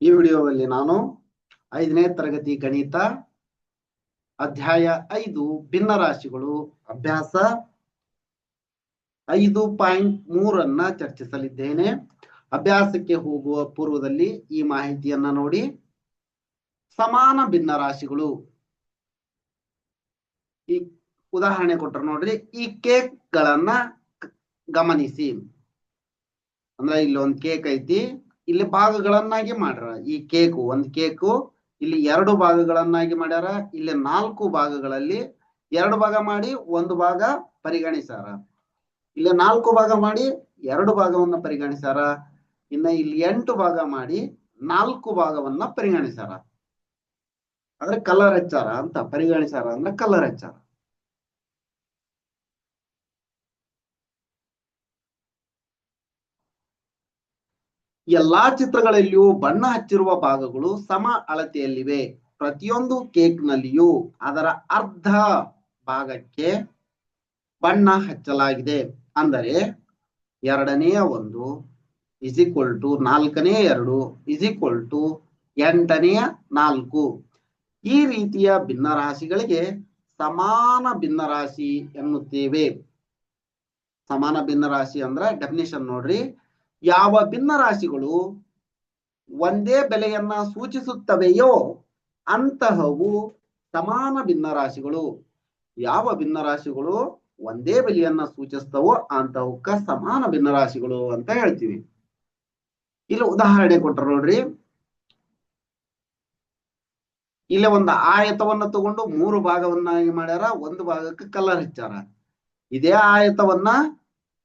ಈ ವಿಡಿಯೋದಲ್ಲಿ ನಾನು ಐದನೇ ತರಗತಿ ಗಣಿತ ಅಧ್ಯಾಯ ಐದು ಭಿನ್ನ ರಾಶಿಗಳು ಅಭ್ಯಾಸ ಐದು ಪಾಯಿಂಟ್ ಮೂರನ್ನ ಚರ್ಚಿಸಲಿದ್ದೇನೆ. ಅಭ್ಯಾಸಕ್ಕೆ ಹೋಗುವ ಪೂರ್ವದಲ್ಲಿ ಈ ಮಾಹಿತಿಯನ್ನ ನೋಡಿ. ಸಮಾನ ಭಿನ್ನ ರಾಶಿಗಳು ಈ ಉದಾಹರಣೆ ಕೊಟ್ಟರು ನೋಡ್ರಿ, ಈ ಕೇಕ್ ಗಳನ್ನ ಗಮನಿಸಿ. ಅಂದ್ರೆ ಇಲ್ಲಿ ಒಂದ್ ಕೇಕ್ ಐತಿ. ಇಲ್ಲಿ ಭಾಗಗಳನ್ನಾಗಿ ಮಾಡ್ಯಾರ. ಈ ಕೇಕು, ಒಂದ್ ಕೇಕು, ಇಲ್ಲಿ ಎರಡು ಭಾಗಗಳನ್ನಾಗಿ ಮಾಡ್ಯಾರ. ಇಲ್ಲಿ ನಾಲ್ಕು ಭಾಗಗಳಲ್ಲಿ ಎರಡು ಭಾಗ ಮಾಡಿ ಒಂದು ಭಾಗ ಪರಿಗಣಿಸಾರ ಇಲ್ಲಿ ನಾಲ್ಕು ಭಾಗ ಮಾಡಿ ಎರಡು ಭಾಗವನ್ನ ಪರಿಗಣಿಸಾರ ಇನ್ನ ಇಲ್ಲಿ ಎಂಟು ಭಾಗ ಮಾಡಿ ನಾಲ್ಕು ಭಾಗವನ್ನ ಪರಿಗಣಿಸಾರ ಅಂದ್ರೆ ಕಲರ್ ಹಚ್ಚಾರ ಅಂತ ಪರಿಗಣಿಸಾರ ಅಂದ್ರೆ ಕಲರ್ ಹಚ್ಚಾರ. ಎಲ್ಲಾ ಚಿತ್ರಗಳಲ್ಲಿಯೂ ಬಣ್ಣ ಹಚ್ಚಿರುವ ಭಾಗಗಳು ಸಮ ಅಳತೆಯಲ್ಲಿವೆ. ಪ್ರತಿಯೊಂದು ಕೇಕ್ ನಲ್ಲಿಯೂ ಅದರ ಅರ್ಧ ಭಾಗಕ್ಕೆ ಬಣ್ಣ ಹಚ್ಚಲಾಗಿದೆ. ಅಂದರೆ ಎರಡನೆಯ ಒಂದು ಇಸ್ ಈಕ್ವಲ್ ಟು ನಾಲ್ಕನೇ ಎರಡು ಇಸ್ ಈಕ್ವಲ್ ಟು ಎಂಟನೆಯ ನಾಲ್ಕು. ಈ ರೀತಿಯ ಭಿನ್ನರಾಶಿಗಳಿಗೆ ಸಮಾನ ಭಿನ್ನರಾಶಿ ಎನ್ನುತ್ತೇವೆ. ಸಮಾನ ಭಿನ್ನರಾಶಿ ಅಂದ್ರ ಡೆಫಿನೇಷನ್ ನೋಡ್ರಿ. ಯಾವ ಭಿನ್ನ ರಾಶಿಗಳು ಒಂದೇ ಬೆಲೆಯನ್ನ ಸೂಚಿಸುತ್ತವೆಯೋ ಅಂತಹವು ಸಮಾನ ಭಿನ್ನ ರಾಶಿಗಳು ಯಾವ ಭಿನ್ನ ರಾಶಿಗಳು ಒಂದೇ ಬೆಲೆಯನ್ನ ಸೂಚಿಸ್ತವೋ ಅಂತವಕ್ಕ ಸಮಾನ ಭಿನ್ನ ರಾಶಿಗಳು ಅಂತ ಹೇಳ್ತೀವಿ. ಇಲ್ಲಿ ಉದಾಹರಣೆ ಕೊಟ್ಟರು ನೋಡ್ರಿ. ಇಲ್ಲಿ ಒಂದು ಆಯತವನ್ನ ತಗೊಂಡು ಮೂರು ಭಾಗವನ್ನಾಗಿ ಮಾಡ್ಯಾರ? ಒಂದು ಭಾಗಕ್ಕೆ ಕಲರ್ ಹಚ್ಚಾರ. ಇದೇ ಆಯತವನ್ನ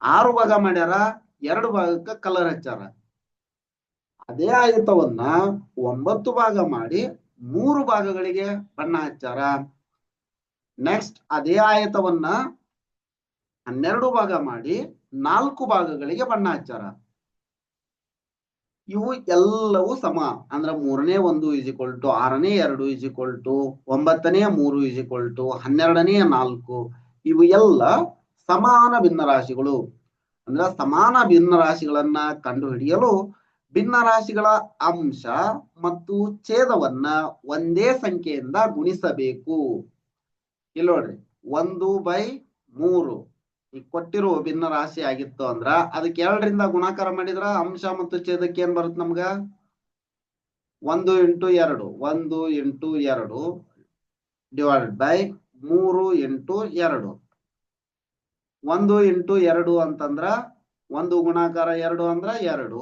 ಆರು ಭಾಗ ಮಾಡ್ಯಾರ. ಎರಡು ಭಾಗಕ್ಕ ಕಲರ್ ಹಚ್ಚಾರ. ಅದೇ ಆಯತವನ್ನ ಒಂಬತ್ತು ಭಾಗ ಮಾಡಿ ಮೂರು ಭಾಗಗಳಿಗೆ ಬಣ್ಣ ಹಚ್ಚಾರ. ನೆಕ್ಸ್ಟ್ ಅದೇ ಆಯತವನ್ನ ಹನ್ನೆರಡು ಭಾಗ ಮಾಡಿ ನಾಲ್ಕು ಭಾಗಗಳಿಗೆ ಬಣ್ಣ ಹಚ್ಚಾರ. ಇವು ಎಲ್ಲವೂ ಸಮ. ಅಂದ್ರ ಮೂರನೇ ಒಂದು ಇಜಿಕ್ವಲ್ ಟು ಆರನೇ ಎರಡು ಇಜಿಕ್ವಲ್ ಟು ಒಂಬತ್ತನೇ ಮೂರು ಇಜಿಕ್ವಲ್ ಟು ಹನ್ನೆರಡನೇ ನಾಲ್ಕು. ಇವು ಎಲ್ಲ ಸಮಾನ ಭಿನ್ನರಾಶಿಗಳು. ಅಂದ್ರ ಸಮಾನ ಭಿನ್ನ ರಾಶಿಗಳನ್ನ ಕಂಡುಹಿಡಿಯಲು ಭಿನ್ನರಾಶಿಗಳ ಅಂಶ ಮತ್ತು ಛೇದವನ್ನ ಒಂದೇ ಸಂಖ್ಯೆಯಿಂದ ಗುಣಿಸಬೇಕು. ಇಲ್ಲಿ ನೋಡ್ರಿ, ಒಂದು ಬೈ ಮೂರು. ಈ ಕೊಟ್ಟಿರೋ ಭಿನ್ನ ರಾಶಿ ಆಗಿತ್ತು ಅಂದ್ರ ಅದಕ್ಕೆ ಎರಡರಿಂದ ಗುಣಾಕಾರ ಮಾಡಿದ್ರ ಅಂಶ ಮತ್ತು ಛೇದಕ್ಕೆ ಏನ್ ಬರುತ್ತೆ ನಮ್ಗ? ಒಂದು ಇಂಟು ಎರಡು, ಒಂದು ಇಂಟು ಎರಡು ಡಿವೈಡೆಡ್ ಬೈ ಮೂರು ಇಂಟು ಎರಡು. ಒಂದು ಇಂಟು ಎರಡು ಅಂತಂದ್ರ ಒಂದು ಗುಣಾಕಾರ ಎರಡು ಅಂದ್ರ ಎರಡು.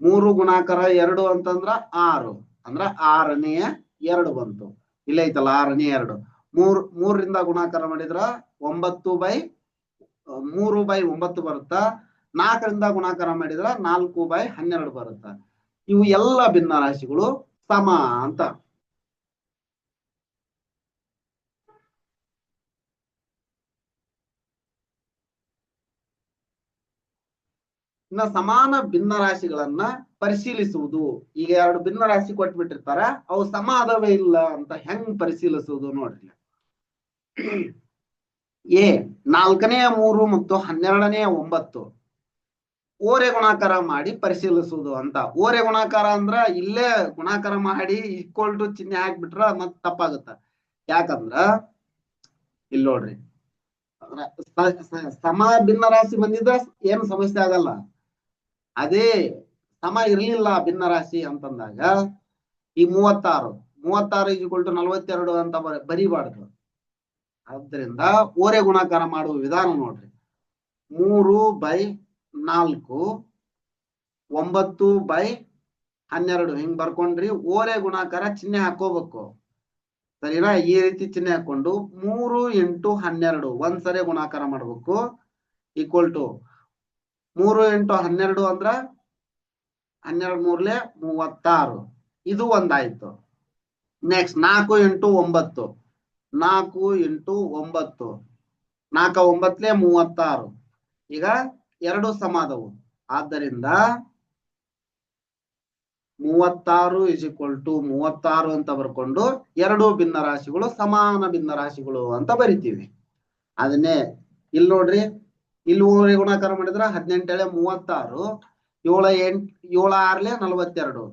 ಮೂರು ಗುಣಾಕಾರ ಎರಡು ಅಂತಂದ್ರ ಆರು. ಅಂದ್ರ ಆರನೆಯ ಎರಡು ಬಂತು. ಇಲ್ಲ ಐತಲ್ಲ, ಆರನೇ ಎರಡು. ಮೂರ್, ಮೂರರಿಂದ ಗುಣಾಕಾರ ಮಾಡಿದ್ರ ಒಂಬತ್ತು ಬೈ, ಮೂರು ಬೈ ಒಂಬತ್ತು ಬರುತ್ತಾ? ನಾಲ್ಕರಿಂದ ಗುಣಾಕಾರ ಮಾಡಿದ್ರ ನಾಲ್ಕು ಬೈ ಹನ್ನೆರಡು ಬರುತ್ತ? ಇವು ಎಲ್ಲ ಭಿನ್ನರಾಶಿಗಳು ಸಮ ಅಂತ. ಇನ್ನ ಸಮಾನ ಭಿನ್ನ ರಾಶಿಗಳನ್ನ ಪರಿಶೀಲಿಸುವುದು. ಈಗ ಎರಡು ಭಿನ್ನ ರಾಶಿ ಕೊಟ್ಬಿಟ್ಟಿರ್ತಾರ, ಅವು ಸಮ ಅದವೇ ಇಲ್ಲ ಅಂತ ಹೆಂಗ್ ಪರಿಶೀಲಿಸುವುದು ನೋಡ್ರಿ. ಎ, ನಾಲ್ಕನೇ ಮೂರು ಮತ್ತು ಹನ್ನೆರಡನೇ ಒಂಬತ್ತು. ಓರೆ ಗುಣಾಕಾರ ಮಾಡಿ ಪರಿಶೀಲಿಸುವುದು ಅಂತ. ಓರೆ ಗುಣಾಕಾರ ಅಂದ್ರ ಇಲ್ಲೇ ಗುಣಾಕಾರ ಮಾಡಿ ಈಕ್ವಲ್ ಟು ಚಿಹ್ನೆ ಹಾಕ್ಬಿಟ್ರ ಮತ್ ತಪ್ಪಾಗುತ್ತ. ಯಾಕಂದ್ರ ಇಲ್ಲಿ ನೋಡ್ರಿ. ಸಮ ಭಿನ್ನ ರಾಶಿ ಬಂದಿದ್ರ ಏನು ಸಮಸ್ಯೆ ಆಗಲ್ಲ. ಅದೇ ಸಮ ಇರ್ಲಿಲ್ಲ ಭಿನ್ನ ರಾಶಿ ಅಂತಂದಾಗ ಈ ಮೂವತ್ತಾರು ಮೂವತ್ತಾರು ಈಕ್ವಲ್ ಟು ನಲವತ್ತೆರಡು ಅಂತ ಬರಿಬಾರ್ದು. ಆದ್ದರಿಂದ ಓರೆ ಗುಣಾಕಾರ ಮಾಡುವ ವಿಧಾನ ನೋಡ್ರಿ. ಮೂರು ಬೈ ನಾಲ್ಕು, ಒಂಬತ್ತು ಬೈ ಹನ್ನೆರಡು. ಹಿಂಗ್ ಬರ್ಕೊಂಡ್ರಿ, ಓರೆ ಗುಣಾಕಾರ ಚಿಹ್ನೆ ಹಾಕೋಬೇಕು ಸರಿನಾ? ಈ ರೀತಿ ಚಿಹ್ನೆ ಹಾಕೊಂಡು ಮೂರು ಎಂಟು ಹನ್ನೆರಡು ಒಂದ್ಸರಿ ಗುಣಾಕಾರ ಮಾಡ್ಬೇಕು. ಈಕ್ವಲ್ ಟು ಮೂರು ಇಂಟು ಹನ್ನೆರಡು ಅಂದ್ರ ಹನ್ನೆರಡು ಮೂರ್ಲೆ ಮೂವತ್ತಾರು. ಇದು ಒಂದಾಯ್ತು. ನೆಕ್ಸ್ಟ್ ನಾಲ್ಕು ಇಂಟು ಒಂಬತ್ತು. ನಾಲ್ಕು ಇಂಟು ಒಂಬತ್ತು. ನಾಲ್ಕ ಒಂಬತ್ಲೆ ಮೂವತ್ತಾರು. ಈಗ ಎರಡು ಸಮಾದವು ಆದ್ದರಿಂದ ಮೂವತ್ತಾರು ಇಸ್ ಈಕ್ವಲ್ ಟು ಮೂವತ್ತಾರು ಅಂತ ಬರ್ಕೊಂಡು ಎರಡು ಭಿನ್ನ ರಾಶಿಗಳು ಸಮಾನ ಭಿನ್ನ ರಾಶಿಗಳು ಅಂತ ಬರಿತೀವಿ. ಅದನ್ನೇ, ಇಲ್ಲಿ ನೋಡ್ರಿ ಇಲ್ಲಿ ಹೋಗಿ ಗುಣಾಕಾರ ಮಾಡಿದ್ರ ಹದಿನೆಂಟೇಳೆ ಮೂವತ್ತಾರು, ಏಳ ಎಂಟ್, ಏಳ ಆರ್ಲೆ ನಲವತ್ತೆರಡು.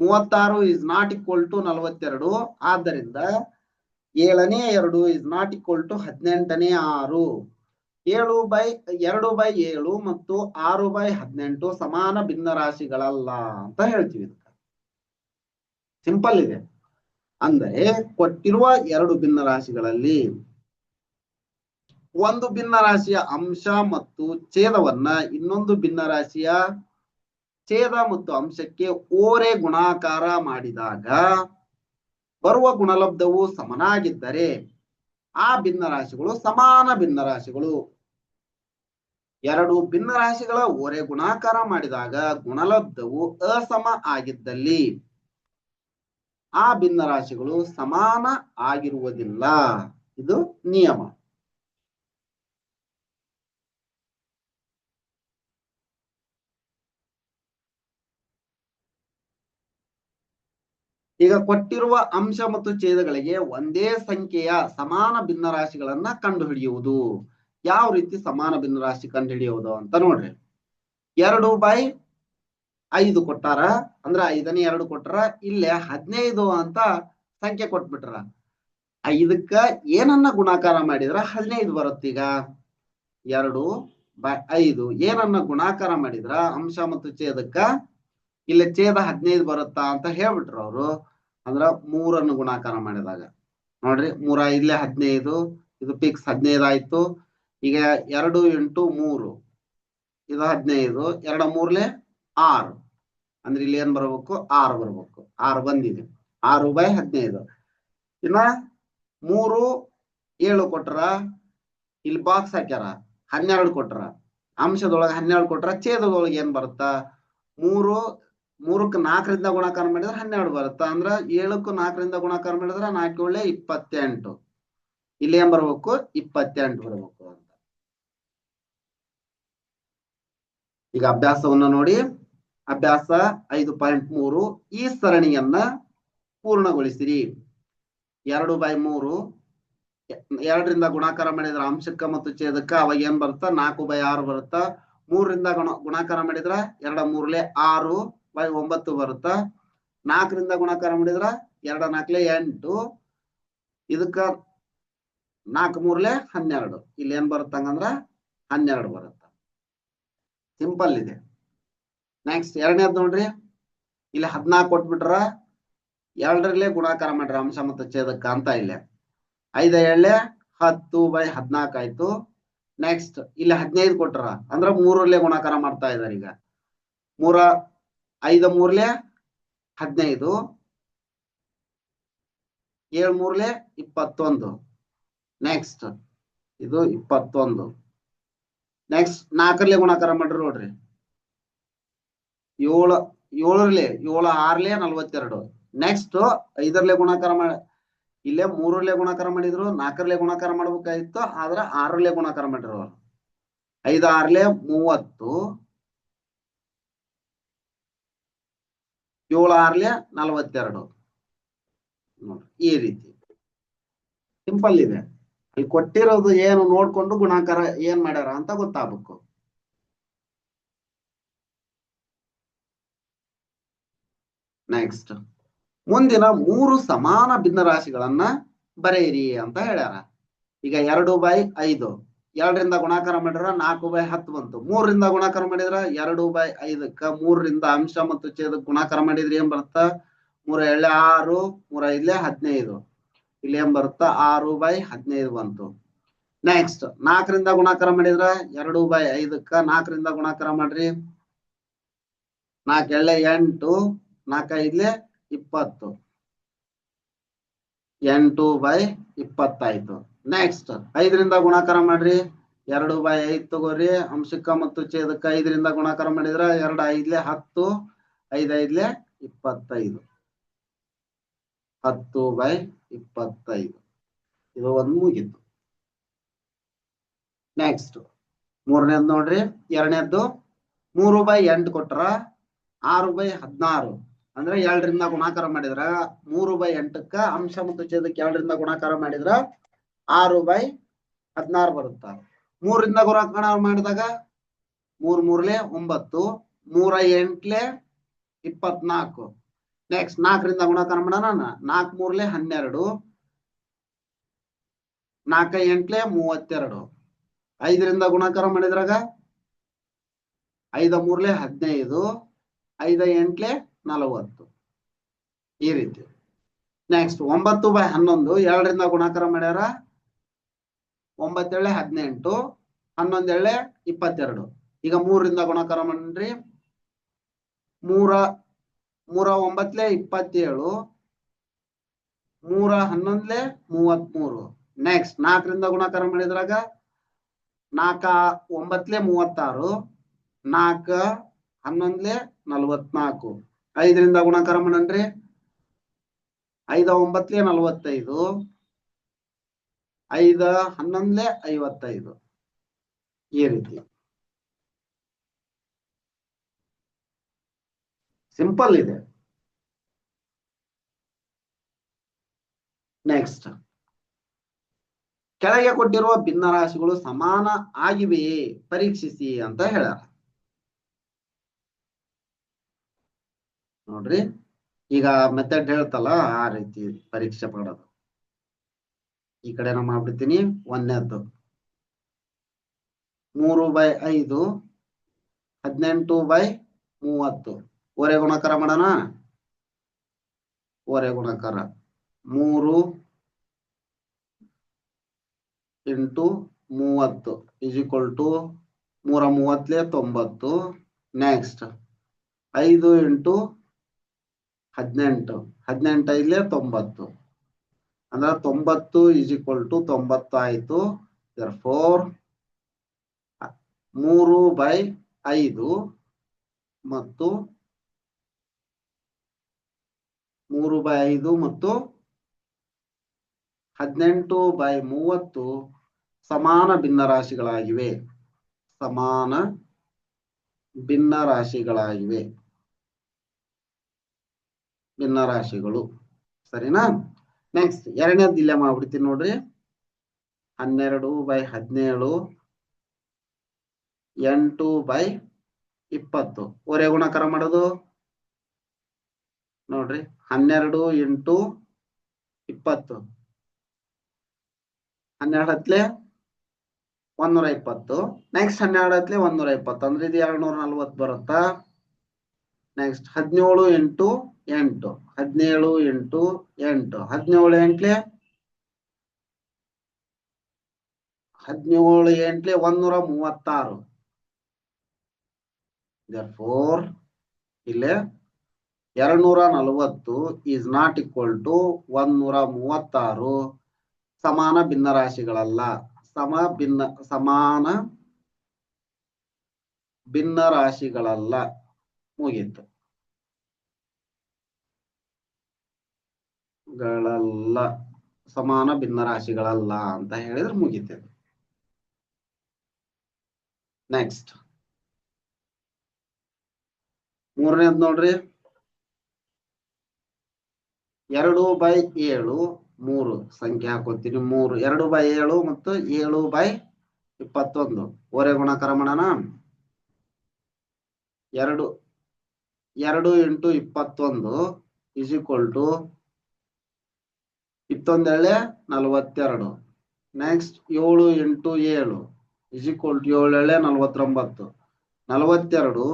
ಮೂವತ್ತಾರು ಇಸ್ ನಾಟ್ ಈಕ್ವಲ್ ಟು ನಲವತ್ತೆರಡು, ಆದ್ದರಿಂದ ಏಳನೇ ಎರಡು ಇಸ್ ನಾಟ್ ಈಕ್ವಲ್ ಟು ಹದಿನೆಂಟನೇ ಆರು. ಏಳು ಬೈ, ಎರಡು ಬೈ ಏಳು ಮತ್ತು ಆರು ಬೈ ಹದಿನೆಂಟು ಸಮಾನ ಭಿನ್ನ ರಾಶಿಗಳಲ್ಲ ಅಂತ ಹೇಳ್ತೀವಿ ಸಿಂಪಲ್ ಇದೆ. ಅಂದರೆ ಕೊಟ್ಟಿರುವ ಎರಡು ಭಿನ್ನ ರಾಶಿಗಳಲ್ಲಿ ಒಂದು ಭಿನ್ನ ರಾಶಿಯ ಅಂಶ ಮತ್ತು ಛೇದವನ್ನ ಇನ್ನೊಂದು ಭಿನ್ನ ರಾಶಿಯ ಛೇದ ಮತ್ತು ಅಂಶಕ್ಕೆ ಓರೆ ಗುಣಾಕಾರ ಮಾಡಿದಾಗ ಬರುವ ಗುಣಲಬ್ಧವು ಸಮನಾಗಿದ್ದರೆ ಆ ಭಿನ್ನ ರಾಶಿಗಳು ಸಮಾನ ಭಿನ್ನ ರಾಶಿಗಳು ಎರಡು ಭಿನ್ನ ರಾಶಿಗಳ ಓರೆ ಗುಣಾಕಾರ ಮಾಡಿದಾಗ ಗುಣಲಬ್ಧವು ಅಸಮ ಆಗಿದ್ದಲ್ಲಿ ಆ ಭಿನ್ನ ರಾಶಿಗಳು ಸಮಾನ ಆಗಿರುವುದಿಲ್ಲ. ಇದು ನಿಯಮ. ಈಗ ಕೊಟ್ಟಿರುವ ಅಂಶ ಮತ್ತು ಛೇದಗಳಿಗೆ ಒಂದೇ ಸಂಖ್ಯೆಯ ಸಮಾನ ಭಿನ್ನರಾಶಿಗಳನ್ನ ಕಂಡುಹಿಡಿಯುವುದು. ಯಾವ ರೀತಿ ಸಮಾನ ಭಿನ್ನರಾಶಿ ಕಂಡುಹಿಡಿಯುವುದು ಅಂತ ನೋಡ್ರಿ. ಎರಡು ಬೈ ಐದು ಕೊಟ್ಟಾರ, ಅಂದ್ರ ಐದನೇ ಎರಡು ಕೊಟ್ಟಾರ ಇಲ್ಲೇ ಹದಿನೈದು ಅಂತ ಸಂಖ್ಯೆ ಕೊಟ್ಬಿಟ್ರ. ಐದಕ್ಕ ಏನನ್ನ ಗುಣಾಕಾರ ಮಾಡಿದ್ರ ಹದಿನೈದು ಬರುತ್ತೀಗ ಎರಡು ಬೈ ಐದು ಏನನ್ನ ಗುಣಾಕಾರ ಮಾಡಿದ್ರ ಅಂಶ ಮತ್ತು ಛೇದಕ್ಕ ಇಲ್ಲಿ ಛೇದ ಹದಿನೈದು ಬರುತ್ತಾ ಅಂತ ಹೇಳ್ಬಿಟ್ರು ಅವರು. ಅಂದ್ರ ಮೂರನ್ನು ಗುಣಾಕಾರ ಮಾಡಿದಾಗ. ನೋಡ್ರಿ, ಮೂರ ಇಲ್ಲೇ ಹದಿನೈದು, ಇದು ಫಿಕ್ಸ್ ಹದಿನೈದು ಆಯ್ತು. ಈಗ ಎರಡು ಎಂಟು ಮೂರು, ಇದು ಹದಿನೈದು, ಎರಡ ಮೂರ್ಲೆ ಆರು. ಅಂದ್ರೆ ಇಲ್ಲಿ ಏನ್ ಬರ್ಬೇಕು? ಆರು ಬರ್ಬೇಕು. ಆರು ಬಂದಿದೆ. ಆರು ಬೈ ಹದಿನೈದು. ಇನ್ನ ಮೂರು ಏಳು ಕೊಟ್ರ, ಇಲ್ಲಿ ಬಾಕ್ಸ್ ಹಾಕ್ಯಾರ, ಹನ್ನೆರಡು ಕೊಟ್ರ. ಅಂಶದೊಳಗೆ ಹನ್ನೆರಡು ಕೊಟ್ರ, ಛೇದದೊಳಗೆ ಏನ್ ಬರುತ್ತಾ? ಮೂರು ಮೂರಕ್ಕೆ ನಾಲ್ಕರಿಂದ ಗುಣಾಕಾರ ಮಾಡಿದ್ರೆ ಹನ್ನೆರಡು ಬರುತ್ತ. ಅಂದ್ರ ಏಳಕ್ಕೂ ನಾಲ್ಕರಿಂದ ಗುಣಾಕಾರ ಮಾಡಿದ್ರೆ ನಾಲ್ಕು ಒಳ್ಳೆ ಇಪ್ಪತ್ತೆಂಟು. ಇಲ್ಲಿ ಏನ್ ಬರ್ಬೇಕು? ಇಪ್ಪತ್ತೆಂಟು ಬರ್ಬೇಕು ಅಂತ. ಈಗ ಅಭ್ಯಾಸವನ್ನ ನೋಡಿ. ಅಭ್ಯಾಸ ಐದು ಪಾಯಿಂಟ್ ಮೂರು. ಈ ಸರಣಿಯನ್ನ ಪೂರ್ಣಗೊಳಿಸಿರಿ. ಎರಡು ಬೈ ಮೂರು. ಎರಡರಿಂದ ಗುಣಾಕಾರ ಮಾಡಿದ್ರ ಅಂಶಕ್ಕ ಮತ್ತು ಛೇದಕ್ಕ ಅವಾಗ ಏನ್ ಬರುತ್ತ? ನಾಲ್ಕು ಬೈ ಆರು ಬರುತ್ತ. ಮೂರರಿಂದ ಗುಣ ಗುಣಾಕಾರ ಮಾಡಿದ್ರ ಎರಡ ಮೂರ್ಲೆ ಆರು. ಬೈ ಒಂಬತ್ತು ಬರುತ್ತಾ? ನಾಲ್ಕರಿಂದ ಗುಣಾಕಾರ ಮಾಡಿದ್ರ ಎರಡ ನಾಲ್ಕಲೆ ಎಂಟು. ಇದಕ್ಕ ನಾಲ್ಕು ಮೂರ್ಲೆ ಹನ್ನೆರಡು. ಇಲ್ಲಿ ಏನ್ ಬರುತ್ತಂಗಂದ್ರ ಹನ್ನೆರಡು ಬರುತ್ತ. ಸಿಂಪಲ್ ಇದೆ. ನೆಕ್ಸ್ಟ್ ಎರಡನೇದ್ ನೋಡ್ರಿ. ಇಲ್ಲಿ ಹದ್ನಾಲ್ಕು ಕೊಟ್ಬಿಟ್ರ ಎರಡರಲ್ಲೇ ಗುಣಾಕಾರ ಮಾಡ್ರಿ ಅಂಶ ಮತ್ತು ಛೇದಕ್ಕ ಅಂತ ಇಲ್ಲೇ. ಐದ ಏಳೆ ಹತ್ತು ಬೈ ಹದ್ನಾಲ್ಕು ಆಯ್ತು. ನೆಕ್ಸ್ಟ್ ಇಲ್ಲಿ ಹದಿನೈದು ಕೊಟ್ರ ಅಂದ್ರ ಮೂರಲ್ಲೇ ಗುಣಾಕಾರ ಮಾಡ್ತಾ ಇದಾರೆ ಈಗ. ಮೂರ ಐದ ಮೂರ್ಲೆ ಹದಿನೈದು, ಏಳ್ ಮೂರ್ಲೆ ಇಪ್ಪತ್ತೊಂದು. ನೆಕ್ಸ್ಟ್ ಇದು ಇಪ್ಪತ್ತೊಂದು. ನೆಕ್ಸ್ಟ್ ನಾಲ್ಕರ್ಲೆ ಗುಣಾಕಾರ ಮಾಡ್ರಿ ನೋಡ್ರಿ. ಏಳು, ಏಳರ್ಲೆ, ಏಳು ಆರ್ಲೆ ನಲ್ವತ್ತೆರಡು. ನೆಕ್ಸ್ಟ್ ಐದರ್ಲೆ ಗುಣಾಕಾರ ಮಾಡ ಇಲ್ಲೇ ಮೂರರ್ಲೆ ಗುಣಾಕಾರ ಮಾಡಿದ್ರು, ನಾಲ್ಕರ್ಲೆ ಗುಣಾಕಾರ ಮಾಡ್ಬೇಕಾಗಿತ್ತು, ಆದ್ರೆ ಆರರ್ಲೆ ಗುಣಾಕಾರ ಮಾಡಿದ್ರು ಅವ್ರು ಐದು ಆರ್ಲೆ ಮೂವತ್ತು ಏಳು ಆರ್ಲೆ ನಲವತ್ತೆರಡು. ನೋಡ್ರಿ, ಈ ರೀತಿ. ಸಿಂಪಲ್ ಇದೆ. ಇಲ್ಲಿ ಕೊಟ್ಟಿರೋದು ಏನು ನೋಡ್ಕೊಂಡು ಗುಣಾಕಾರ ಏನ್ ಮಾಡ್ಯಾರ ಅಂತ ಗೊತ್ತಾಗ್ಬೇಕು. ನೆಕ್ಸ್ಟ್ ಮುಂದಿನ ಮೂರು ಸಮಾನ ಭಿನ್ನ ರಾಶಿಗಳನ್ನ ಬರೆಯಿರಿ ಅಂತ ಹೇಳ್ಯಾರ. ಈಗ ಎರಡು ಬೈ ಐದು. ಎರಡರಿಂದ ಗುಣಾಕಾರ ಮಾಡಿದ್ರ ನಾಲ್ಕು ಬೈ ಹತ್ತು ಬಂತು. ಮೂರರಿಂದ ಗುಣಾಕಾರ ಮಾಡಿದ್ರ ಎರಡು ಬೈ ಐದಕ್ಕ ಮೂರರಿಂದ ಅಂಶ ಮತ್ತು ಛೇದ ಗುಣಾಕಾರ ಮಾಡಿದ್ರೆ ಏನ್ ಬರುತ್ತ? ಮೂರ ಎಳ್ಳೆ ಆರು, ಮೂರ ಇಲ್ಲೇ ಹದಿನೈದು. ಇಲ್ಲಿ ಏನ್ ಬರುತ್ತ? ಆರು ಬೈ ಹದಿನೈದು ಬಂತು. ನೆಕ್ಸ್ಟ್ ನಾಲ್ಕರಿಂದ ಗುಣಾಕಾರ ಮಾಡಿದ್ರ ಎರಡು ಬೈ ಐದಕ್ಕ ನಾಲ್ಕರಿಂದ ಗುಣಾಕಾರ ಮಾಡ್ರಿ. ನಾಲ್ಕು ಎಳ್ಳೆ ಎಂಟು, ನಾಲ್ಕ ಐದ್ಲೆ ಇಪ್ಪತ್ತು. ಎಂಟು ಬೈ ಇಪ್ಪತ್ತಾಯ್ತು ನೆಕ್ಸ್ಟ್ ಐದರಿಂದ ಗುಣಾಕಾರ ಮಾಡ್ರಿ. ಎರಡು ಬೈ ಐದ್ ತಗೋರಿ. ಅಂಶಕ್ಕ ಮತ್ತು ಛೇದಕ್ಕ ಐದರಿಂದ ಗುಣಾಕಾರ ಮಾಡಿದ್ರ ಎರಡು ಐದ್ಲೆ ಹತ್ತು, ಐದ್ ಐದ್ಲೆ ಇಪ್ಪತ್ತೈದು. ಹತ್ತು ಬೈ ಇಪ್ಪತ್ತೈದು. ಇದು ಒಂದು ಮುಗೀತು. ನೆಕ್ಸ್ಟ್ ಮೂರನೇದ್ ನೋಡ್ರಿ. ಎರಡನೇದ್ದು ಮೂರು ಬೈ ಎಂಟು ಕೊಟ್ರ ಆರು ಬೈ ಹದಿನಾರು. ಅಂದ್ರೆ ಎರಡರಿಂದ ಗುಣಾಕಾರ ಮಾಡಿದ್ರ ಮೂರು ಬೈ ಎಂಟಕ್ಕ ಅಂಶ ಮತ್ತು ಛೇದಕ್ಕೆ ಎರಡರಿಂದ ಗುಣಾಕಾರ ಮಾಡಿದ್ರ ಆರು ಬೈ ಹದಿನಾರು ಬರುತ್ತ. ಮೂರಿಂದ ಗುಣಾಕಾರ ಮಾಡಿದಾಗ ಮೂರ್ ಮೂರ್ಲೆ ಒಂಬತ್ತು, ಮೂರ ಎಂಟ್ಲೆ ಇಪ್ಪತ್ನಾಲ್ಕು. ನೆಕ್ಸ್ಟ್ ನಾಲ್ಕರಿಂದ ಗುಣಾಕಾರ ಮಾಡೋಣ ನಾಲ್ಕು ಮೂರ್ಲೆ ಹನ್ನೆರಡು, ನಾಲ್ಕ ಎಂಟ್ಲೆ ಮೂವತ್ತೆರಡು. ಐದರಿಂದ ಗುಣಾಕಾರ ಮಾಡಿದ್ರಾಗ ಐದ ಮೂರ್ಲೆ ಹದಿನೈದು, ಐದ ಎಂಟ್ಲೆ ನಲವತ್ತು. ಈ ರೀತಿ. ನೆಕ್ಸ್ಟ್ ಒಂಬತ್ತು ಬೈ ಹನ್ನೊಂದು, ಎರಡರಿಂದ ಗುಣಾಕಾರ ಮಾಡ್ಯಾರ ಒಂಬತ್ತೇಳೆ ಹದಿನೆಂಟು, ಹನ್ನೊಂದೇಳೆ ಇಪ್ಪತ್ತೆರಡು. ಈಗ ಮೂರರಿಂದ ಗುಣಕಾರ ಮಾಡ್ರಿ. ಮೂರ ಮೂರ ಒಂಬತ್ತಲೆ ಇಪ್ಪತ್ತೇಳು, ಮೂರ ಹನ್ನೊಂದ್ಲೆ ಮೂವತ್ಮೂರು. ನೆಕ್ಸ್ಟ್ ನಾಲ್ಕರಿಂದ ಗುಣಕಾರ ಮಾಡಿದ್ರಾಗ ನಾಲ್ಕ ಒಂಬತ್ತಲೆ ಮೂವತ್ತಾರು, ನಾಲ್ಕ ಹನ್ನೊಂದ್ಲೆ ನಲ್ವತ್ನಾಲ್ಕು. ಐದರಿಂದ ಗುಣಕಾರ ಮಾಡನ್ರಿ ಐದ ಒಂಬತ್ತಲೆ ನಲವತ್ತೈದು ಐದ, ಹನ್ನೊಂದ್ಲೆ ಐವತ್ತೈದು. ಈ ರೀತಿ. ಸಿಂಪಲ್ ಇದೆ. ನೆಕ್ಸ್ಟ್ ಕೆಳಗೆ ಕೊಟ್ಟಿರುವ ಭಿನ್ನರಾಶಿಗಳು ಸಮಾನ ಆಗಿವೆಯೇ? ಪರೀಕ್ಷಿಸಿ ಅಂತ ಹೇಳ್ಯಾರ ನೋಡ್ರಿ. ಈಗ ಮೆಥಡ್ ಹೇಳ್ತಲ್ಲ ಆ ರೀತಿ ಪರೀಕ್ಷೆ ಮಾಡೋದು. ಈ ಕಡೆ ನಾ ಮಾಡ್ಬಿಡ್ತೀನಿ? ಒಂದನೇದ್ದು. ಮೂರು ಬೈ ಐದು, ಹದಿನೆಂಟು ಬೈ ಮೂವತ್ತು. ಓರೆ ಗುಣಾಕಾರ ಮಾಡೋಣ? ಓರೆ ಗುಣಾಕಾರ. ಮೂರು ಇಂಟು ಮೂವತ್ತು ಇಸ್ ಈಕ್ವಲ್ ಟು ಮೂರ ಮೂವತ್ತಲೇ ತೊಂಬತ್ತು. ನೆಕ್ಸ್ಟ್ ಐದು ಇಂಟು ಹದಿನೆಂಟು. ಹದಿನೆಂಟು ಐದ್ಲೆ ತೊಂಬತ್ತು. ಅಂದ್ರೆ ತೊಂಬತ್ತು ಈಸ್ ಈಕ್ವಲ್ ಟು ತೊಂಬತ್ತು ಆಯ್ತು. ಫೋರ್ ಮೂರು ಬೈ ಐದು ಮತ್ತು ಮೂರು ಬೈ ಐದು ಮತ್ತು ಹದಿನೆಂಟು ಬೈ ಮೂವತ್ತು ಸಮಾನ ಭಿನ್ನರಾಶಿಗಳಾಗಿವೆ. ಸಮಾನ ಭಿನ್ನರಾಶಿಗಳಾಗಿವೆ. ಭಿನ್ನರಾಶಿಗಳು. ಸರಿನಾ? ನೆಕ್ಸ್ಟ್ ಎರಡನೇದು ಇಲ್ಲೇ ಮಾಡ್ಬಿಡ್ತೀನಿ ನೋಡ್ರಿ. ಹನ್ನೆರಡು ಬೈ ಹದಿನೇಳು ಎಂಟು ಬೈ ಇಪ್ಪತ್ತು. ಒರೆ ಗುಣಾಕಾರ ಮಾಡೋದು. ನೋಡ್ರಿ, ಹನ್ನೆರಡು ಇಂಟು ಇಪ್ಪತ್ತು. ಹನ್ನೆರಡು ಹತ್ಲೆ ಒಂದೂರ ಇಪ್ಪತ್ತು. ನೆಕ್ಸ್ಟ್ ಹನ್ನೆರಡು ಹತ್ಲೆ ಒಂದೂರ ಇಪ್ಪತ್ತು. ಅಂದ್ರೆ ಇದು ಎರಡ್ ನೂರ ನಲ್ವತ್ತು ಬರುತ್ತಾ? ನೆಕ್ಸ್ಟ್ ಹದಿನೇಳು ಎಂಟು ಎಂಟು. ಹದಿನೇಳು ಎಂಟು ಎಂಟು. ಹದಿನೇಳು ಎಂಟ್ಲೆ? ಹದಿನೇಳು ಎಂಟ್ಲೆ ಒಂದೂರ ಮೂವತ್ತಾರು. ಫೋರ್ ಇಲ್ಲೇ? ಎರಡ್ನೂರ ನಲವತ್ತು ಈಸ್ ನಾಟ್ ಈಕ್ವಲ್ ಟು ಒಂದೂರ ಮೂವತ್ತಾರು. ಸಮಾನ ಭಿನ್ನರಾಶಿಗಳಲ್ಲ. ಸಮ ಭಿನ್ನ, ಸಮಾನ ಭಿನ್ನರಾಶಿಗಳಲ್ಲ. ಮುಗೀತು. ಗಳಲ್ಲ, ಸಮಾನ ಭಿನ್ನರಾಶಿಗಳಲ್ಲ ಅಂತ ಹೇಳಿದ್ರೆ ಮುಗಿತೇವೆ ನೆಕ್ಸ್ಟ್ ಮೂರನೇದ್ ನೋಡ್ರಿ. ಎರಡು ಬೈ ಏಳು, ಮೂರು. ಸಂಖ್ಯೆ ಹಾಕೋತೀನಿ, ಮೂರು. ಎರಡು ಬೈ ಏಳು ಮತ್ತು ಏಳು ಬೈ ಇಪ್ಪತ್ತೊಂದು. ಓರೆ ಗುಣಾಕಾರ ಮಾಡೋಣ. ಎರಡು ಎರಡು ಇಂಟು ಇಪ್ಪತ್ತೊಂದು ಇಸ್ ಈಕ್ವಲ್ ಟು ಇತ್ತೊಂದೇಳೆ ನಲವತ್ತೆರಡು. ನೆಕ್ಸ್ಟ್ ಏಳು ಎಂಟು ಏಳು. ಇಸ್ ಈಕ್ವಲ್ ಟು ಎಳೆ ನಲವತ್ತೊಂಬತ್ತು. ನಲವತ್ತೆರಡು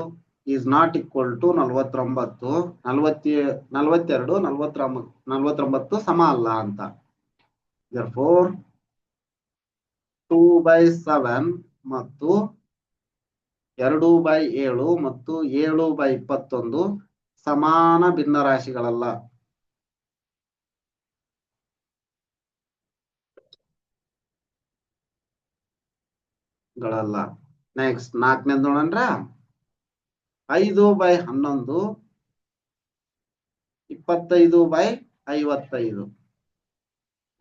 ಈಸ್ ನಾಟ್ ಈಕ್ವಲ್ ಟು ನಲವತ್ತೊಂಬತ್ತು. ನಲವತ್ತೇ, ನಲವತ್ತೆರಡು, ನಲವತ್ತೊಂಬ, ನಲವತ್ತೊಂಬತ್ತು ಸಮ ಅಲ್ಲ ಅಂತ. ಫೋರ್ ಟೂ ಬೈ ಸೆವೆನ್ ಮತ್ತು ಎರಡು ಬೈ ಏಳು ಮತ್ತು ಏಳು ಬೈ ಇಪ್ಪತ್ತೊಂದು ಸಮಾನ ಭಿನ್ನರಾಶಿಗಳಲ್ಲ. ಗಳಲ್ಲ. ನೆಕ್ಸ್ಟ್ ನಾಲ್ಕನೇ ನೋಡನ್ರ ಐದು ಬೈ ಹನ್ನೊಂದು ಇಪ್ಪತ್ತೈದು ಬೈ ಐವತ್ತೈದು.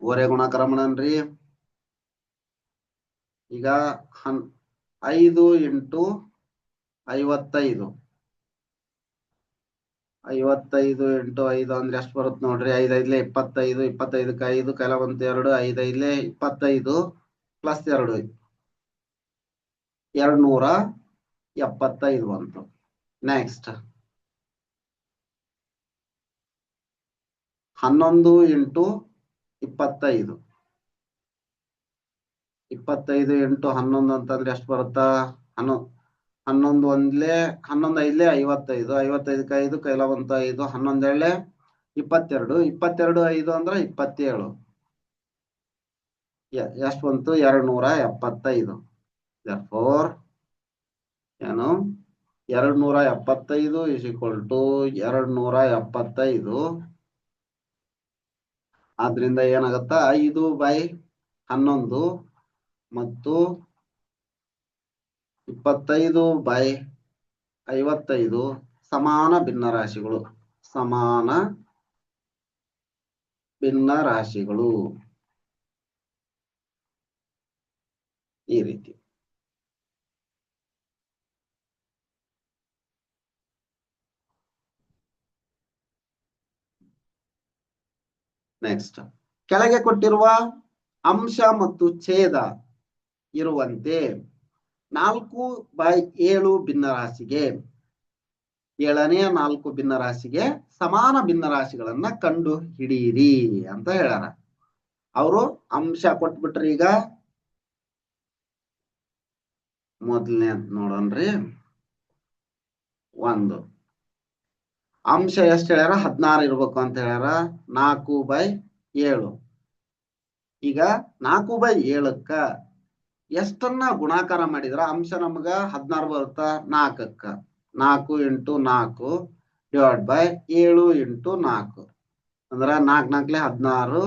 ಓರೆ ಗುಣಾಕಾರ ಈಗ ಹನ್, ಐದು ಇಂಟು ಐವತ್ತೈದು. ಐವತ್ತೈದು ಇಂಟು ಐದು ಅಂದ್ರೆ ಎಷ್ಟು ಬರುತ್ತೆ ನೋಡ್ರಿ? ಐದೈದ್ಲೆ ಇಪ್ಪತ್ತೈದು, ಇಪ್ಪತ್ತೈದಕ್ಕೆ ಐದು, ಕೈಲ ಬಂತು ಎರಡು ಐದೈದ್ಲೆ ಇಪ್ಪತ್ತೈದು, ಪ್ಲಸ್ ಎರಡು. ಎರಡ್ ನೂರ ಎಪ್ಪತ್ತೈದು ಬಂತು. ನೆಕ್ಸ್ಟ್ ಹನ್ನೊಂದು ಇಂಟು ಇಪ್ಪತ್ತೈದು. ಇಪ್ಪತ್ತೈದು ಇಂಟು ಹನ್ನೊಂದು ಅಂತಂದ್ರೆ ಎಷ್ಟು ಬರುತ್ತಾ? ಹನ್ನೊ, ಹನ್ನೊಂದು ಒಂದ್ಲೆ, ಹನ್ನೊಂದು ಐದ್ಲೆ ಐವತ್ತೈದು. ಐವತ್ತೈದಕ್ಕೆ ಐದು, ಕೈಲ ಬಂತು ಐದು. ಹನ್ನೊಂದೇಳೆ ಇಪ್ಪತ್ತೆರಡು. ಇಪ್ಪತ್ತೆರಡು ಐದು ಅಂದ್ರೆ ಇಪ್ಪತ್ತೇಳು. ಎಷ್ಟು ಬಂತು? ಎರಡ್ ನೂರ ಎಪ್ಪತ್ತೈದು. ಫೋರ್ ಏನು? ಎರಡ್ ನೂರ ಎಪ್ಪತ್ತೈದು ಇಸ್ ಈಕ್ವಲ್ ಟು ಎರಡ್ ನೂರ ಎಪ್ಪತ್ತೈದು ಆದ್ರಿಂದ ಏನಾಗತ್ತ? ಐದು ಬೈ ಹನ್ನೊಂದು ಮತ್ತು ಇಪ್ಪತ್ತೈದು ಬೈ ಐವತ್ತೈದು ಸಮಾನ ಭಿನ್ನ ರಾಶಿಗಳು ಸಮಾನ ಭಿನ್ನ ರಾಶಿಗಳು ಈ ರೀತಿ. ನೆಕ್ಸ್ಟ್ ಕೆಳಗೆ ಕೊಟ್ಟಿರುವ ಅಂಶ ಮತ್ತು ಛೇದ ಇರುವಂತೆ ನಾಲ್ಕು ಬೈ ಏಳು ಭಿನ್ನರಾಶಿಗೆ, ಏಳನೇ ನಾಲ್ಕು ಭಿನ್ನರಾಶಿಗೆ ಸಮಾನ ಭಿನ್ನರಾಶಿಗಳನ್ನ ಕಂಡು ಹಿಡಿಯಿರಿ ಅಂತ ಹೇಳಾರ ಅವರು ಅಂಶ ಕೊಟ್ಬಿಟ್ರಿ ಈಗ. ಮೊದಲನೇ ನೋಡೋಣ್ರಿ. ಒಂದು. ಅಂಶ ಎಷ್ಟು ಹೇಳ್ಯಾರ? ಹದಿನಾರು ಇರ್ಬೇಕು ಅಂತ ಹೇಳ್ಯಾರ. ನಾಲ್ಕು ಬೈ ಏಳು. ಈಗ ನಾಲ್ಕು ಬೈ ಏಳಕ್ಕ ಎಷ್ಟನ್ನ ಗುಣಾಕಾರ ಮಾಡಿದ್ರ? ಅಂಶ ನಮಗ ಹದಿನಾರು ಬರುತ್ತಾ ನಾಲ್ಕಕ್ಕ. ನಾಲ್ಕು ಇಂಟು ನಾಲ್ಕು ಡಿವೈಡ್ ಬೈ ಏಳು ಇಂಟು ನಾಲ್ಕು. ಅಂದ್ರ ನಾಲ್ಕು ನಾಲ್ಕಲೆ ಹದಿನಾರು,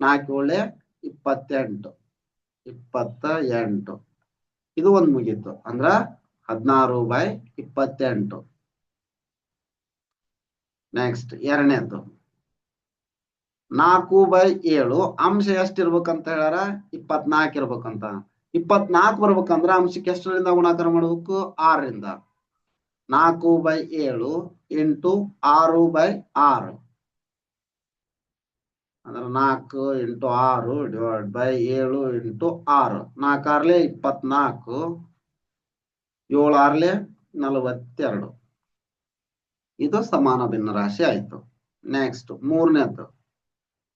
ನಾಲ್ಕು ಏಳೆ ಇಪ್ಪತ್ತೆಂಟು. ಇಪ್ಪತ್ತ ಎಂಟು ಇದು ಒಂದು ಮುಗೀತು. ಅಂದ್ರ ಹದಿನಾರು ಬೈ ಇಪ್ಪತ್ತೆಂಟು. ನೆಕ್ಸ್ಟ್ ಎರಡನೇದ್ದು ನಾಲ್ಕು ಬೈ ಏಳು, ಅಂಶ ಎಷ್ಟು ಇರ್ಬೇಕಂತ ಹೇಳ್ಯಾರ? ಇಪ್ಪತ್ನಾಲ್ಕು ಇರ್ಬೇಕಂತ. ಇಪ್ಪತ್ನಾಲ್ಕು ಬರ್ಬೇಕಂದ್ರ ಅಂಶಕ್ಕೆ ಎಷ್ಟರಿಂದ ಗುಣಾಕಾರ ಮಾಡ್ಬೇಕು? ಆರರಿಂದ. ನಾಲ್ಕು ಬೈ ಏಳು ಎಂಟು ಆರು ಬೈ ಆರು. ಅಂದ್ರೆ ನಾಲ್ಕು ಇಂಟು ಆರು ಡಿವೈಡ್ ಬೈ ಏಳು ಇಂಟು ಆರು. ನಾಲ್ಕಾರ್ಲೆ ಇಪ್ಪತ್ನಾಕು ಏಳು ಆರ್ಲೆ ನಲವತ್ತೆರಡು. ಇದು ಸಮಾನ ಭಿನ್ನ ರಾಶಿ ಆಯ್ತು. ನೆಕ್ಸ್ಟ್ ಮೂರನೇದ್ದು.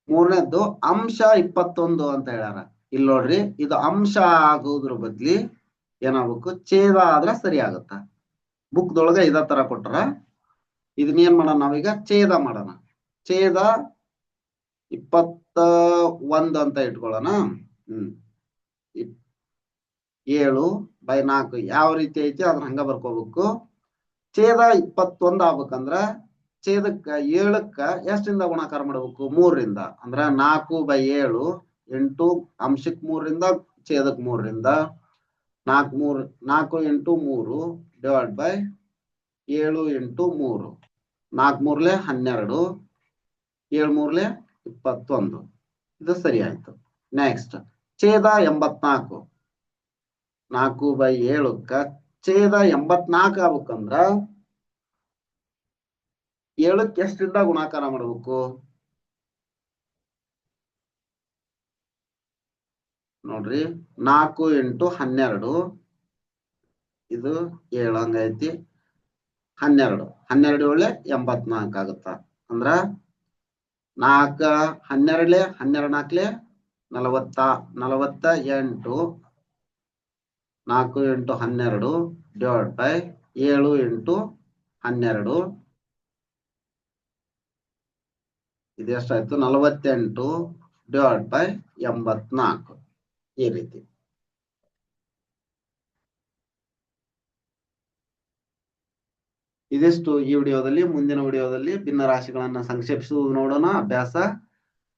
ಮೂರನೇದ್ದು ಅಂಶ ಇಪ್ಪತ್ತೊಂದು ಅಂತ ಹೇಳ್ಯಾರ. ಇಲ್ಲಿ ನೋಡ್ರಿ, ಇದು ಅಂಶ ಆಗೋದ್ರ ಬದ್ಲಿ ಏನಾಗ್ಬೇಕು? ಛೇದ ಆದ್ರೆ ಸರಿ ಆಗುತ್ತ? ಬುಕ್ ದೊಳಗ ಇದ ತರ ಕೊಟ್ರ ಇದನ್ನ ಏನ್ ಮಾಡೋಣ ನಾವೀಗ? ಛೇದ ಮಾಡೋಣ. ಛೇದ ಇಪ್ಪತ್ತ ಒಂದ್ ಅಂತ ಇಟ್ಕೊಳ್ಳೋಣ. ಹ್ಮ್. ಏಳು ಬೈ ನಾಲ್ಕು ಯಾವ ರೀತಿ ಐತಿ? ಅದ್ರ ಹಂಗ ಬರ್ಕೋಬೇಕು. ಛೇದ ಇಪ್ಪತ್ತೊಂದ್ ಆಗ್ಬೇಕಂದ್ರ ಛೇದಕ್ಕ ಏಳಕ್ಕ ಎಷ್ಟಿಂದ ಗುಣಾಕಾರ ಮಾಡ್ಬೇಕು? ಮೂರರಿಂದ. ಅಂದ್ರ ನಾಲ್ಕು ಬೈ ಏಳು ಎಂಟು ಅಂಶಕ್ ಮೂರರಿಂದ ಛೇದಕ್ ಮೂರರಿಂದ. ನಾಲ್ಕು ಮೂರ್, ನಾಲ್ಕು ಎಂಟು ಮೂರು ಡಿವೈಡ್ ಬೈ ಏಳು ಎಂಟು ಮೂರು. ನಾಲ್ಕು ಮೂರ್ಲೆ ಹನ್ನೆರಡು, ಏಳು ಮೂರ್ಲೆ ಇಪ್ಪತ್ತೊಂದು. ಇದು ಸರಿ ಆಯ್ತು. ನೆಕ್ಸ್ಟ್ ಛೇದ ಎಂಬತ್ನಾಲ್ಕು. ನಾಲ್ಕು ಬೈ ಏಳಕ್ಕ ಛೇದ ಎಂಬತ್ನಾಲ್ಕು ಆಗ್ಬೇಕಂದ್ರ ಏಳಕ್ಕೆ ಎಷ್ಟರಿಂದ ಗುಣಾಕಾರ ಮಾಡ್ಬೇಕು? ನೋಡ್ರಿ, ನಾಲ್ಕು ಎಂಟು ಹನ್ನೆರಡು. ಇದು ಏಳು ಹಂಗೈತಿ. ಹನ್ನೆರಡು. ಹನ್ನೆರಡು ಏಳೆ ಎಂಬತ್ನಾಲ್ಕು ಆಗುತ್ತ. ಅಂದ್ರ ನಾಲ್ಕ ಹನ್ನೆರಡ್ಲೆ, ಹನ್ನೆರಡು ನಾಲ್ಕಲೆ ನಲವತ್ತ ನಲವತ್ತ ಎಂಟು. ನಾಲ್ಕು ಎಂಟು ಹನ್ನೆರಡು. ಡಿವೈಡ್ ಬೈ ಏಳು ಇಂಟು ಹನ್ನೆರಡು. ಇದೆಷ್ಟಾಯ್ತು? ನಲವತ್ತೆಂಟು ಡಿವೈಡ್ ಬೈ ಎಂಬತ್ನಾಲ್ಕು. ಈ ರೀತಿ. ಇದಿಷ್ಟು ಈ ವಿಡಿಯೋದಲ್ಲಿ, ಮುಂದಿನ ವಿಡಿಯೋದಲ್ಲಿ ಭಿನ್ನ ರಾಶಿಗಳನ್ನ ಸಂಕ್ಷೇಪಿಸುವುದು ನೋಡೋಣ. ಅಭ್ಯಾಸ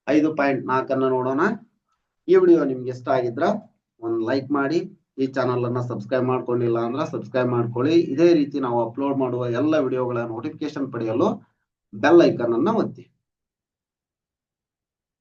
ಐದು ಪಾಯಿಂಟ್ ನಾಲ್ಕನ್ನ ನೋಡೋಣ. ಈ ವಿಡಿಯೋ ನಿಮ್ಗೆ ಇಷ್ಟ ಆಗಿದ್ರ ಒಂದು ಲೈಕ್ ಮಾಡಿ ಈ ಚಾನಲ್ ಅನ್ನ ಸಬ್ಸ್ಕ್ರೈಬ್ ಮಾಡ್ಕೊಂಡಿಲ್ಲ ಅಂದ್ರೆ ಸಬ್ಸ್ಕ್ರೈಬ್ ಮಾಡ್ಕೊಳ್ಳಿ. ಇದೇ ರೀತಿ ನಾವು ಅಪ್ಲೋಡ್ ಮಾಡುವ ಎಲ್ಲ ವಿಡಿಯೋಗಳ ನೋಟಿಫಿಕೇಶನ್ ಪಡೆಯಲು ಬೆಲ್ ಐಕಾನ್ ಅನ್ನ ಒತ್ತಿ.